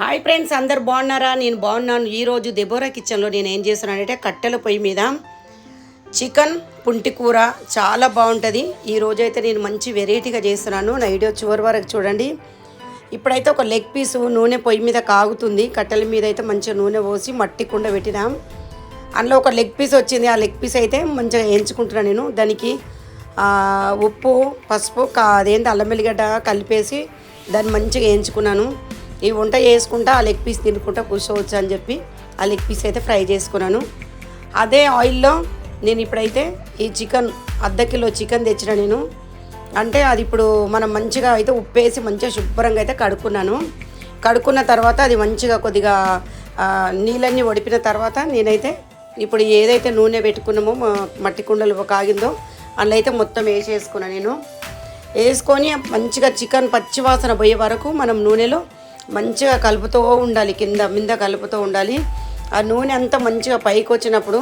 Hi friends అందరు బాగున్నారా? నేను బాగున్నాను. ఈరోజు దెబోరా కిచెన్లో నేను ఏం చేస్తున్నానంటే కట్టెల పొయ్యి మీద చికెన్ పుంటి కూర చాలా బాగుంటుంది. ఈ రోజైతే నేను మంచి వెరైటీగా చేస్తున్నాను. నా వీడియో చివరి వరకు చూడండి. ఇప్పుడైతే ఒక లెగ్ పీసు నూనె పొయ్యి మీద కాగుతుంది. కట్టెల మీద అయితే మంచిగా నూనె పోసి మట్టి కుండ పెట్టినాం. అందులో ఒక లెగ్ పీస్ వచ్చింది. ఆ లెగ్ పీస్ అయితే మంచిగా వేయించుకుంటున్నాను నేను. దానికి ఉప్పు పసుపు కా అదేంటి అల్లం వెల్లిగడ్డ కలిపేసి దాన్ని మంచిగా వేయించుకున్నాను. ఈ వంట చేసుకుంటా ఆ లెగ్ పీస్ తినుకుంటా కూర్చోవచ్చు అని చెప్పి ఆ లెగ్ పీస్ అయితే ఫ్రై చేసుకున్నాను. అదే ఆయిల్లో నేను ఇప్పుడైతే ఈ చికెన్ అర్ధ కిలో చికెన్ తెచ్చిన నేను. అంటే అది ఇప్పుడు మనం మంచిగా అయితే ఉప్పేసి మంచిగా శుభ్రంగా అయితే కడుక్కున్నాను. కడుక్కున్న తర్వాత అది మంచిగా కొద్దిగా నీళ్ళన్నీ ఒడిపిన తర్వాత నేనైతే ఇప్పుడు ఏదైతే నూనె పెట్టుకున్నామో మట్టి కుండలు కాగిందో అందులో అయితే మొత్తం వేసేసుకున్నాను నేను. వేసుకొని మంచిగా చికెన్ పచ్చివాసన పోయే వరకు మనం నూనెలో మంచిగా కలుపుతూ ఉండాలి కింద మింద కలుపుతూ ఉండాలి. ఆ నూనె అంతా మంచిగా పైకి వచ్చినప్పుడు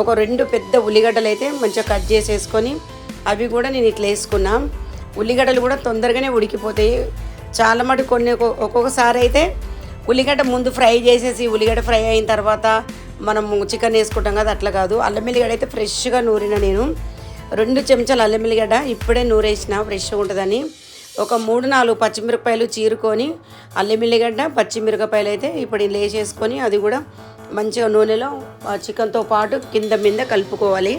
ఒక రెండు పెద్ద ఉల్లిగడ్డలు అయితే మంచిగా కట్ చేసేసుకొని అవి కూడా నేను ఇట్లా వేసుకున్నా. ఉల్లిగడ్డలు కూడా తొందరగానే ఉడికిపోతాయి. చాలా మటు కొన్ని ఒక్కొక్కసారి అయితే ఉల్లిగడ్డ ముందు ఫ్రై చేసేసి ఉల్లిగడ్డ ఫ్రై అయిన తర్వాత మనం చికెన్ వేసుకుంటాం కదా అట్లా కాదు. అల్లం వెల్లిగడ్డ అయితే ఫ్రెష్గా నూరిన నేను. రెండు చెంచాలు అల్లం వెల్లిగడ్డ ఇప్పుడే నూరేసిన ఫ్రెష్గా ఉంటుందని. ఒక మూడు నాలుగు పచ్చిమిరపకాయలు చీరుకొని అల్లం వెల్లిగడ్డ పచ్చిమిరపకాయలు అయితే ఇప్పుడు లేచేసుకొని అది కూడా మంచిగా నూనెలో చికెన్తో పాటు కింద మీద కలుపుకోవాలి.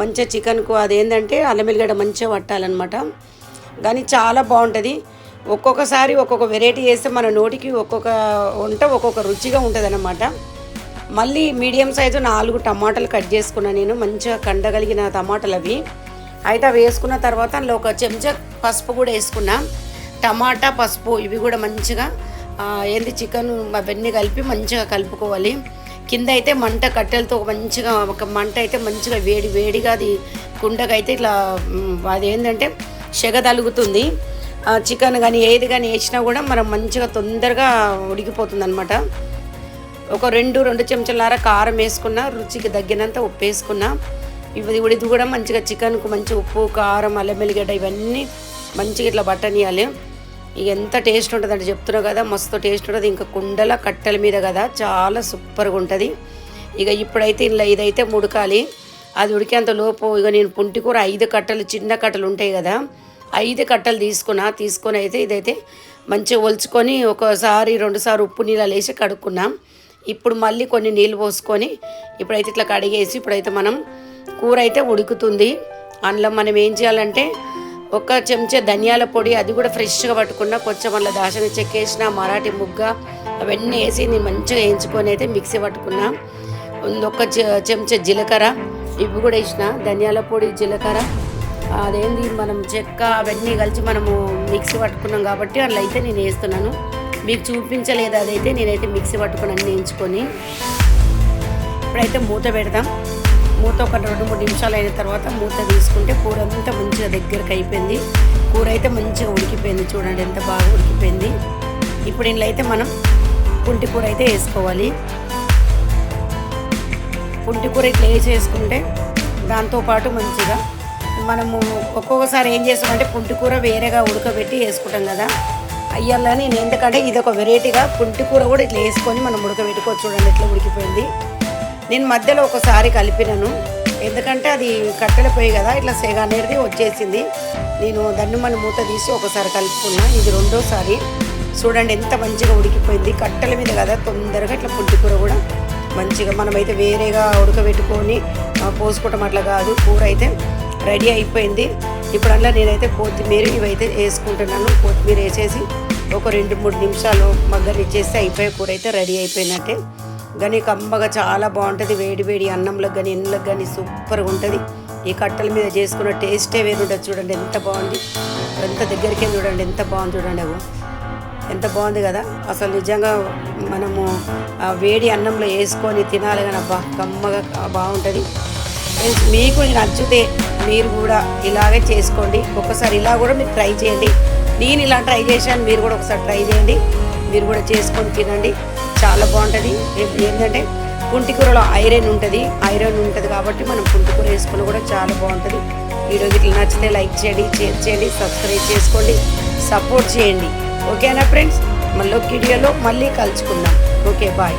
మంచిగా చికెన్కు అదేంటంటే అల్లం వెల్లిగడ్డ మంచిగా పట్టాలన్నమాట కానీ చాలా బాగుంటుంది. ఒక్కొక్కసారి ఒక్కొక్క వెరైటీ వేస్తే మన నోటికి ఒక్కొక్క వంట ఒక్కొక్క రుచిగా ఉంటుంది మళ్ళీ మీడియం సైజు నాలుగు టమాటాలు కట్ చేసుకున్నాను నేను. మంచిగా కండగలిగిన టమాటాలు అవి. అయితే అవి వేసుకున్న తర్వాత అందులో ఒక చెంచా పసుపు కూడా వేసుకున్నాం. టమాటా పసుపు ఇవి కూడా మంచిగా ఏంది చికెన్ అవన్నీ కలిపి మంచిగా కలుపుకోవాలి. కింద అయితే మంట కట్టెలతో మంచిగా ఒక మంట అయితే మంచిగా వేడి వేడిగా అది కుండకైతే ఇట్లా అది ఏంటంటే సెగ తలుగుతుంది. చికెన్ కానీ ఏది కానీ వేసినా కూడా మనం మంచిగా తొందరగా ఉడికిపోతుంది అనమాట ఒక రెండు రెండు చెంచాలార కారం వేసుకున్న రుచికి తగ్గినంత ఉప్పు వేసుకున్న. ఇవి ఇది కూడా మంచిగా చికెన్కు మంచి ఉప్పు కారం అల్లం వెల్లిగడ్డ ఇవన్నీ మంచిగా ఇట్లా బట్టనియాలి ఇక ఎంత టేస్ట్ ఉంటుందంటే చెప్తున్నా కదా మస్తు టేస్ట్ ఉంటుంది. ఇంకా కుండల కట్టెల మీద కదా చాలా సూపర్గా ఉంటుంది. ఇక ఇప్పుడైతే ఇలా ఇదైతే ఉడకాలి అది ఉడికేంత లోపు ఇక నేను పుంటి కూర ఐదు కట్టలు చిన్న కట్టలు ఉంటాయి కదా ఐదు కట్టలు తీసుకున్నా తీసుకొని అయితే ఇదైతే మంచిగా ఒలుచుకొని ఒకసారి రెండుసార్లు ఉప్పు నీళ్ళు వేసి కడుక్కున్నాం. ఇప్పుడు మళ్ళీ కొన్ని నీళ్ళు పోసుకొని ఇప్పుడైతే ఇట్లా కడిగేసి ఇప్పుడైతే మనం కూర అయితే ఉడుకుతుంది. అందులో మనం ఏం చేయాలంటే ఒక చెంచా ధనియాల పొడి అది కూడా ఫ్రెష్గా పట్టుకున్న కొంచెం అందులో దాచిన చెక్కేసిన మరాఠీ ముగ్గ అవన్నీ వేసి నేను మంచిగా వేయించుకొని అయితే మిక్సీ పట్టుకున్నా. ఒక చె- చెంచా జీలకర్ర ఇవి కూడా వేసిన ధనియాల పొడి జీలకర్ర. అదేంది మనం చెక్క అవన్నీ కలిసి మనము మిక్సీ పట్టుకున్నాం కాబట్టి అందులో అయితే నేను వేస్తున్నాను. మీకు చూపించలేదు అదైతే నేనైతే మిక్సీ పట్టుకుని అన్నీ వేయించుకొని. ఇప్పుడైతే మూత పెడదాం. మూత ఒక రెండు మూడు నిమిషాలు అయిన తర్వాత మూత తీసుకుంటే కూర అంతా మంచిగా దగ్గరకు అయిపోయింది. కూర అయితే మంచిగా ఉడికిపోయింది. చూడండి ఎంత బాగా ఉడికిపోయింది. ఇప్పుడు ఇంట్లో అయితే మనం పుంటి కూర అయితే వేసుకోవాలి. పుంటి కూర ఇట్లా వేసేసుకుంటే దాంతోపాటు మంచిగా మనము ఒక్కొక్కసారి ఏం చేస్తామంటే పుంటి కూర వేరేగా ఉడకబెట్టి వేసుకుంటాం కదా. అయ్యాలని నేను ఎందుకంటే ఇది ఒక వెరైటీగా పుంటి కూర కూడా ఇట్లా వేసుకొని మనం ఉడకబెట్టుకోవచ్చు. చూడండి ఎట్లా ఉడికిపోయింది. నేను మధ్యలో ఒకసారి కలిపినాను. ఎందుకంటే అది కట్టెల పొయ్యి కదా ఇట్లా సెగ అనేది వచ్చేసింది. నేను దన్నుమని మూత తీసి ఒకసారి కలుపుకున్నా. ఇది రెండోసారి. చూడండి ఎంత మంచిగా ఉడికిపోయింది. కట్టెల మీద కదా తొందరగా ఇట్లా పుంటి కూడా మంచిగా. మనమైతే వేరేగా ఉడకబెట్టుకొని పోసుకోవటం అట్లా కాదు. కూర అయితే రెడీ అయిపోయింది. ఇప్పుడు అలా నేనైతే కొత్తిమీర ఇవైతే వేసుకుంటున్నాను. కొత్తిమీర వేసేసి ఒక రెండు మూడు నిమిషాలు మగ్గనిచ్చేస్తే అయిపోయే కూర అయితే రెడీ అయిపోయినట్టే. కానీ కమ్మగా చాలా బాగుంటుంది. వేడి వేడి అన్నంలోకి కానీ ఎన్నులకు కానీ సూపర్గా ఉంటుంది. ఈ కట్టెల మీద చేసుకున్న టేస్టే వేరు ఉంటుంది చూడండి ఎంత బాగుంది. ఎంత దగ్గరికి చూడండి ఎంత బాగుంది చూడండి అవి ఎంత బాగుంది కదా. అసలు నిజంగా మనము ఆ వేడి అన్నంలో వేసుకొని తినాలి కానీ అబ్బా కమ్మగా బాగుంటుంది. మీకు నచ్చితే మీరు కూడా ఇలాగే చేసుకోండి. ఒకసారి ఇలా కూడా మీరు ట్రై చేయండి. నేను ఇలా ట్రై చేశాను మీరు కూడా ఒకసారి ట్రై చేయండి. మీరు కూడా చేసుకొని తినండి. చాలా బాగుంటుంది. ఏంటంటే పుంటికూరలో ఐరన్ ఉంటుంది. ఐరన్ ఉంటుంది కాబట్టి మనం పుంటికూర వేసుకుని కూడా చాలా బాగుంటుంది. వీడియో ఇట్లా నచ్చితే లైక్ చేయండి షేర్ చేయండి సబ్స్క్రైబ్ చేసుకోండి సపోర్ట్ చేయండి. ఓకేనా ఫ్రెండ్స్? మళ్ళీ వీడియోలో మళ్ళీ కలుసుకుందాం. Okay bye.